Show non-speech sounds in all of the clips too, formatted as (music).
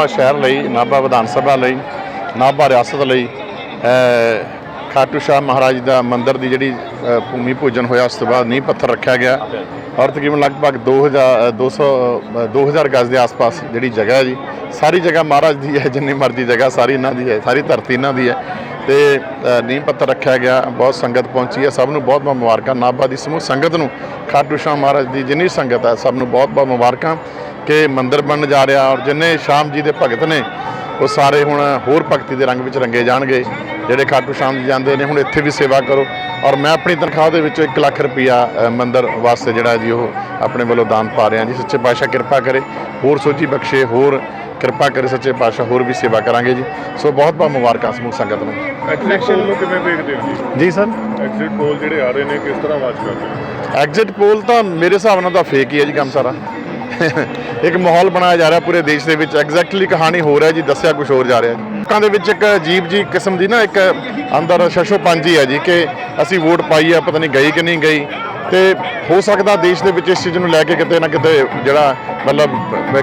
ਨਾਭਾ ਸ਼ਹਿਰ ਲਈ ਨਾਭਾ ਵਿਧਾਨ ਸਭਾ ਲਈ ਨਾਭਾ ਰਿਆਸਤ ਲਈ ਖਾਟੂ ਸ਼ਾਹ ਮਹਾਰਾਜ ਦਾ ਮੰਦਿਰ ਦੀ ਜਿਹੜੀ ਭੂਮੀ ਪੂਜਨ ਹੋਇਆ ਉਸ ਤੋਂ ਬਾਅਦ ਨੀਂਹ ਪੱਥਰ ਰੱਖਿਆ ਗਿਆ। ਔਰ ਤਕਰੀਬਨ ਲਗਭਗ 2000 ਅ, 200 ਅ, 2000 ਗਜ਼ ਦੇ ਆਸ-ਪਾਸ ਜਿਹੜੀ ਜਗ੍ਹਾ ਹੈ ਜੀ ਸਾਰੀ ਜਗ੍ਹਾ ਮਹਾਰਾਜ ਦੀ ਹੈ ਜਿੰਨੀ ਮਰਜ਼ੀ ਜਗ੍ਹਾ ਸਾਰੀ ਇਹਨਾਂ ਦੀ ਹੈ ਸਾਰੀ ਧਰਤੀ ਇਹਨਾਂ ਦੀ ਹੈ। ਤੇ ਨੀਂਹ ਪੱਥਰ ਰੱਖਿਆ ਗਿਆ ਬਹੁਤ ਸੰਗਤ ਪਹੁੰਚੀ ਹੈ ਸਭ ਨੂੰ ਬਹੁਤ ਬਹੁਤ ਮੁਬਾਰਕਾਂ। ਨਾਭਾ ਦੀ ਸਮੂਹ ਸੰਗਤ ਨੂੰ ਖਾਟੂ ਸ਼ਾਹ ਮਹਾਰਾਜ ਦੀ ਜਿੰਨੀ ਸੰਗਤ ਹੈ ਸਭ ਨੂੰ ਬਹੁਤ ਬਹੁਤ ਮੁਬਾਰਕਾਂ। ਕਿ ਮੰਦਿਰ ਬਣਨ ਜਾ ਰਿਹਾ ਔਰ ਜਿੰਨੇ ਸ਼ਾਮ ਜੀ ਦੇ ਭਗਤ ਨੇ ਉਹ ਸਾਰੇ ਹੁਣ ਹੋਰ ਭਗਤੀ ਦੇ ਰੰਗ ਵਿੱਚ ਰੰਗੇ ਜਾਣਗੇ। ਜਿਹੜੇ ਖਾਟੂ ਸ਼ਾਮ ਜੀ ਜਾਂਦੇ ਨੇ ਹੁਣ ਇੱਥੇ ਵੀ ਸੇਵਾ ਕਰੋ। ਔਰ ਮੈਂ ਆਪਣੀ ਤਨਖਾਹ ਦੇ ਵਿੱਚੋਂ 1 ਲੱਖ ਰੁਪਈਆ ਅ, ਮੰਦਿਰ ਵਾਸਤੇ ਜਿਹੜਾ ਜੀ ਉਹ ਆਪਣੇ ਵੱਲੋਂ ਦਾਨ ਪਾ ਰਿਹਾ ਜੀ। ਸੱਚੇ ਪਾਤਸ਼ਾਹ ਕਿਰਪਾ ਕਰੇ ਹੋਰ ਸੋਝੀ ਬਖਸ਼ੇ ਹੋਰ ਕਿਰਪਾ ਕਰੇ ਸੱਚੇ ਪਾਤਸ਼ਾਹ ਹੋਰ ਵੀ ਸੇਵਾ ਕਰਾਂਗੇ ਜੀ। ਸੋ ਬਹੁਤ ਬਹੁਤ ਮੁਬਾਰਕਾਂ ਸਮੂਹ ਸੰਗਤ ਨੂੰ। ਪੋਲ ਨੂੰ ਕਿਵੇਂ ਦੇਖਦੇ ਹੋ ਜੀ? ਜੀ ਸਰ? ਐਗਜ਼ਿਟ ਪੋਲ ਜਿਹੜੇ ਆ ਰਹੇ ਨੇ ਕਿਸ ਤਰ੍ਹਾਂ ਵਾਚ ਕਰਦੇ ਹੋ? ਐਗਜ਼ਿਟ ਪੋਲ ਤਾਂ ਮੇਰੇ ਹਿਸਾਬ ਨਾਲ ਤਾਂ ਫੇਕ ਹੀ ਹੈ ਜੀ ਕੰਮ ਸਾਰਾ। (laughs) ਇੱਕ ਮਾਹੌਲ ਬਣਾਇਆ ਜਾ ਰਿਹਾ ਪੂਰੇ ਦੇਸ਼ ਦੇ ਵਿੱਚ। ਐਗਜ਼ੈਕਟਲੀ ਕਹਾਣੀ ਹੋ ਰਿਹਾ ਜੀ ਦੱਸਿਆ ਕੁਝ ਹੋਰ ਜਾ ਰਿਹਾ ਜੀ। ਲੋਕਾਂ ਦੇ ਵਿੱਚ ਇੱਕ ਅਜੀਬ ਜੀ ਕਿਸਮ ਦੀ ਨਾ ਇੱਕ ਅੰਦਰ ਸ਼ਸ਼ੋ ਪੰਜੀ ਹੈ ਜੀ ਕਿ ਅਸੀਂ ਵੋਟ ਪਾਈ ਹੈ ਪਤਾ ਨਹੀਂ ਗਈ ਕਿ ਨਹੀਂ ਗਈ। ਤੇ ਹੋ ਸਕਦਾ ਦੇਸ਼ ਦੇ ਵਿੱਚ ਇਸ ਚੀਜ਼ ਨੂੰ ਲੈ ਕੇ ਕਿਤੇ ਨਾ ਕਿਤੇ ਜਿਹੜਾ ਮਤਲਬ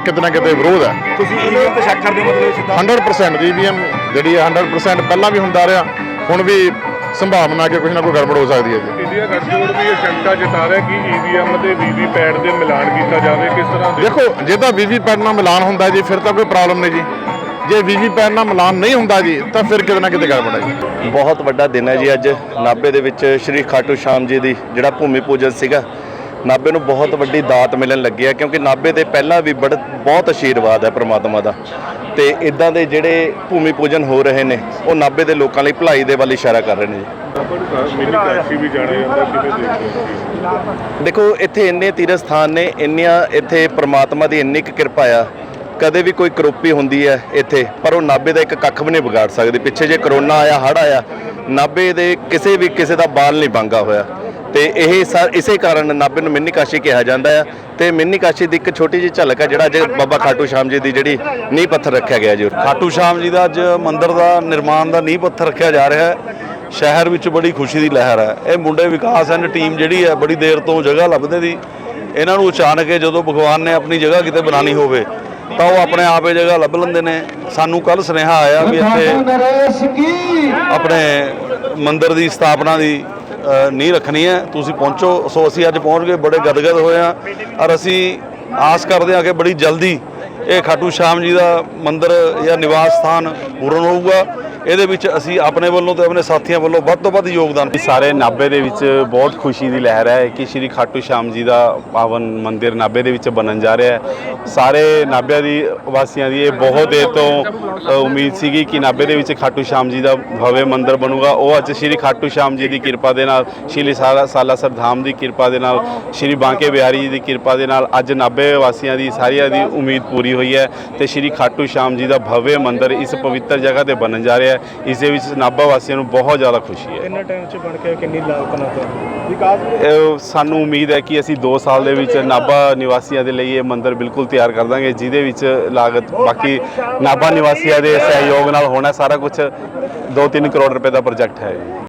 ਕਿਤੇ ਨਾ ਕਿਤੇ ਵਿਰੋਧ ਹੈ ਤੁਸੀਂ ਈਵੀਐਮ ਤੇ ਸ਼ੱਕ ਕਰਦੇ ਹੋ ਮਤਲਬ ਸਿੱਧਾ? 100% ਈਵੀਐਮ ਜਿਹੜੀ ਹੈ 100% ਪਹਿਲਾਂ ਵੀ ਹੁੰਦਾ ਰਿਹਾ ਹੁਣ ਵੀ ਸੰਭਾਵਨਾ ਕਿ ਕੁਝ ਨਾ ਕੋਈ ਗੜਬੜ ਹੋ ਸਕਦੀ ਹੈ ਜੀ। ਇੰਡੀਆ ਗੱਠਜੋੜ ਵੀ ਇਹ ਸ਼ੰਕਾ ਜਤਾ ਰਿਹਾ ਕਿ ਈਵੀਐਮ ਤੇ ਵੀਵੀਪੈਟ ਦੇ ਮਿਲਾਨ ਕੀਤਾ ਜਾਵੇ ਕਿਸ ਤਰ੍ਹਾਂ ਦੇ ਦੇਖੋ ਜੇ ਤਾਂ ਵੀਵੀਪੈਟ ਨਾਲ ਮਿਲਾਨ ਹੁੰਦਾ ਜੀ ਫਿਰ ਤਾਂ ਕੋਈ ਪ੍ਰੋਬਲਮ ਨਹੀਂ ਜੀ। ਜੇ ਵੀਵੀਪੈਟ ਨਾਲ ਮਿਲਾਨ ਨਹੀਂ ਹੁੰਦਾ ਜੀ ਤਾਂ ਫਿਰ ਕਿਤੇ ਨਾ ਕਿਤੇ ਗੜਬੜ ਹੈ ਜੀ। ਬਹੁਤ ਵੱਡਾ ਦਿਨ ਹੈ ਜੀ ਅੱਜ। ਨਾਭੇ ਦੇ ਵਿੱਚ ਸ਼੍ਰੀ ਖਾਟੂ ਸ਼ਾਮ ਜੀ ਦੀ ਜਿਹੜਾ ਭੂਮੀ ਪੂਜਨ ਸੀਗਾ ਨਾਭੇ ਨੂੰ ਬਹੁਤ ਵੱਡੀ ਦਾਤ ਮਿਲਣ ਲੱਗੀ ਹੈ ਕਿਉਂਕਿ ਨਾਭੇ ਦੇ ਪਹਿਲਾਂ ਵੀ ਬੜ ਬਹੁਤ ਆਸ਼ੀਰਵਾਦ ਹੈ ਪ੍ਰਮਾਤਮਾ ਦਾ। ਤੇ ਇਦਾਂ ਦੇ ਜਿਹੜੇ ਭੂਮੀ ਪੂਜਨ ਹੋ ਰਹੇ ਨੇ ਉਹ ਨਾਭੇ ਦੇ ਲੋਕਾਂ ਲਈ ਭਲਾਈ ਦੇ ਵੱਲ ਇਸ਼ਾਰਾ ਕਰ ਰਹੇ ਨੇ ਜੀ। ਦੇਖੋ ਇੱਥੇ ਇੰਨੇ ਤੀਰਥ ਸਥਾਨ ਨੇ ਇੰਨੀਆਂ ਇੱਥੇ ਪ੍ਰਮਾਤਮਾ ਦੀ ਇੰਨੀ ਕੁ ਕਿਰਪਾ ਆ। ਕਦੇ ਵੀ ਕੋਈ ਕਰੋਪੀ ਹੁੰਦੀ ਹੈ ਇੱਥੇ ਪਰ ਉਹ ਨਾਭੇ ਦਾ ਇੱਕ ਕੱਖ ਵੀ ਨਹੀਂ ਵਿਗਾੜ ਸਕਦੀ। ਪਿੱਛੇ ਜੇ ਕਰੋਨਾ ਆਇਆ ਹੜ੍ਹ ਆਇਆ ਨਾਭੇ ਦੇ ਕਿਸੇ ਵੀ ਕਿਸੇ ਦਾ ਬਾਲ ਨਹੀਂ ਬੰਗਾ ਹੋਇਆ। ਤੇ ਇਹ ਸਾ- ਇਸੇ ਕਾਰਨ ਨਾਭੇ ਨੂੰ ਮਿੰਨੀ ਕਾਸ਼ੀ ਕਿਹਾ ਜਾਂਦਾ ਹੈ ਤੇ ਮਿੰਨੀ ਕਾਸ਼ੀ ਦੀ ਇੱਕ ਛੋਟੀ ਜਿਹੀ ਝਲਕ ਹੈ ਜਿਹੜਾ ਅੱਜ ਬਾਬਾ ਖਾਟੂ ਸ਼ਾਮ ਜੀ ਦੀ ਜਿਹੜੀ ਨੀਂਹ ਪੱਥਰ ਰੱਖਿਆ ਗਿਆ ਜੀ ਖਾਟੂ ਸ਼ਾਮ ਜੀ ਦਾ ਅੱਜ ਮੰਦਿਰ ਦਾ ਨਿਰਮਾਣ ਦਾ ਨੀਂਹ ਪੱਥਰ ਰੱਖਿਆ ਜਾ ਰਿਹਾ ਹੈ। ਸ਼ਹਿਰ ਵਿੱਚ ਬੜੀ ਖੁਸ਼ੀ ਦੀ ਲਹਿਰ ਹੈ। ਇਹ ਮੁੰਡੇ ਵਿਕਾਸ ਐਂਡ ਟੀਮ ਜਿਹੜੀ ਹੈ ਬੜੀ ਦੇਰ ਤੋਂ ਜਗ੍ਹਾ ਲੱਭਦੇ ਦੀ। ਇਹਨਾਂ ਨੂੰ ਅਚਾਨਕ ਜਦੋਂ ਭਗਵਾਨ ਨੇ ਆਪਣੀ ਜਗ੍ਹਾ ਕਿਤੇ ਬਣਾਣੀ ਹੋਵੇ ਤਾਂ ਉਹ ਆਪਣੇ ਆਪ ਇਹ ਜਗ੍ਹਾ ਲੱਭ ਲੈਂਦੇ ਨੇ। ਸਾਨੂੰ ਕੱਲ ਸੁਨੇਹਾ ਆਇਆ ਵੀ ਇੱਥੇ ਆਪਣੇ ਮੰਦਿਰ ਦੀ ਸਥਾਪਨਾ ਦੀ ਨੀਂਹ ਰੱਖਣੀ ਹੈ। ਤੁਸੀਂ ਪਹੁੰਚੋ। ਸੋ ਅਸੀਂ ਅੱਜ ਪਹੁੰਚ ਗਏ, ਬੜੇ ਗਦਗਦ ਹੋਏ ਆ ਔਰ ਅਸੀਂ ਆਸ ਕਰਦੇ ਹਾਂ ਕਿ ਬੜੀ ਜਲਦੀ ਇਹ ਖਾਟੂ ਸ਼ਾਮ ਜੀ ਦਾ ਮੰਦਿਰ ਜਾਂ ਨਿਵਾਸ ਸਥਾਨ ਪੂਰਨ ਹੋਊਗਾ। ਇਹਦੇ ਵਿੱਚ ਅਸੀਂ ਆਪਣੇ ਵੱਲੋਂ ਤੇ ਆਪਣੇ ਸਾਥੀਆਂ ਵੱਲੋਂ ਵੱਧ ਤੋਂ ਵੱਧ ਯੋਗਦਾਨ ਸਾਰੇ ਨਾਭੇ ਦੇ ਵਿੱਚ ਬਹੁਤ ਖੁਸ਼ੀ ਦੀ ਲਹਿਰ ਹੈ ਕਿ ਸ਼੍ਰੀ ਖਾਟੂ ਸ਼ਾਮ ਜੀ ਦਾ ਪਾਵਨ ਮੰਦਿਰ ਨਾਭੇ ਦੇ ਵਿੱਚ ਬਣਨ ਜਾ ਰਿਹਾ ਹੈ। ਸਾਰੇ ਨਾਭਿਆਂ ਦੀ ਵਾਸੀਆਂ ਦੀ ਇਹ ਬਹੁਤ ਦੇਰ ਤੋਂ ਉਮੀਦ ਸੀਗੀ ਕਿ ਨਾਭੇ ਦੇ ਵਿੱਚ ਖਾਟੂ ਸ਼ਾਮ ਜੀ ਦਾ ਭਵਯ ਮੰਦਿਰ ਬਣੂਗਾ। ਉਹ ਅੱਜ ਸ਼੍ਰੀ ਖਾਟੂ ਸ਼ਾਮ ਜੀ ਦੀ ਕਿਰਪਾ ਦੇ ਨਾਲ, ਸ਼੍ਰੀ ਸਾਲਾ ਸਾਲਾਸਰ ਧਾਮ ਦੀ ਕਿਰਪਾ ਦੇ ਨਾਲ, ਸ਼੍ਰੀ ਬਾਂਕੇ ਬਿਹਾਰੀ ਜੀ ਦੀ ਕਿਰਪਾ ਦੇ ਨਾਲ ਅੱਜ ਨਾਭੇ ਵਾਸੀਆਂ ਦੀ ਸਾਰਿਆਂ ਦੀ ਉਮੀਦ ਪੂਰੀ ਹੋਈ ਹੈ ਤੇ ਸ਼੍ਰੀ ਖਾਟੂ ਸ਼ਾਮ ਜੀ ਦਾ ਭਵਯ ਮੰਦਿਰ ਇਸ ਪਵਿੱਤਰ ਜਗ੍ਹਾ ਤੇ ਬਣਨ ਜਾ ਰਿਹਾ ਹੈ। ਇਸ ਦੇ ਵਿੱਚ ਨਾਭਾ ਵਾਸੀਆਂ ਨੂੰ ਬਹੁਤ ਜ਼ਿਆਦਾ ਖੁਸ਼ੀ ਹੈ। ਕਿੰਨੇ ਟਾਈਮ ਚ ਬਣ ਕੇ ਕਿੰਨੀ ਲਾਗਤ ਨਾਲ ਤਿਆਰ ਵਿਕਾਸ ਸਾਨੂੰ ਉਮੀਦ ਹੈ ਕਿ ਅਸੀਂ 2 ਸਾਲ ਦੇ ਵਿੱਚ ਨਾਭਾ ਨਿਵਾਸੀਆਂ ਦੇ ਲਈ ਇਹ ਮੰਦਿਰ ਬਿਲਕੁਲ ਤਿਆਰ ਕਰ ਦਾਂਗੇ ਜਿਹਦੇ ਵਿੱਚ ਲਾਗਤ ਬਾਕੀ ਨਾਭਾ ਨਿਵਾਸੀਆਂ ਦੇ ਸਹਿਯੋਗ ਨਾਲ ਹੋਣਾ ਸਾਰਾ ਕੁਝ 2-3 ਕਰੋੜ ਰੁਪਏ ਦਾ ਪ੍ਰੋਜੈਕਟ ਹੈ।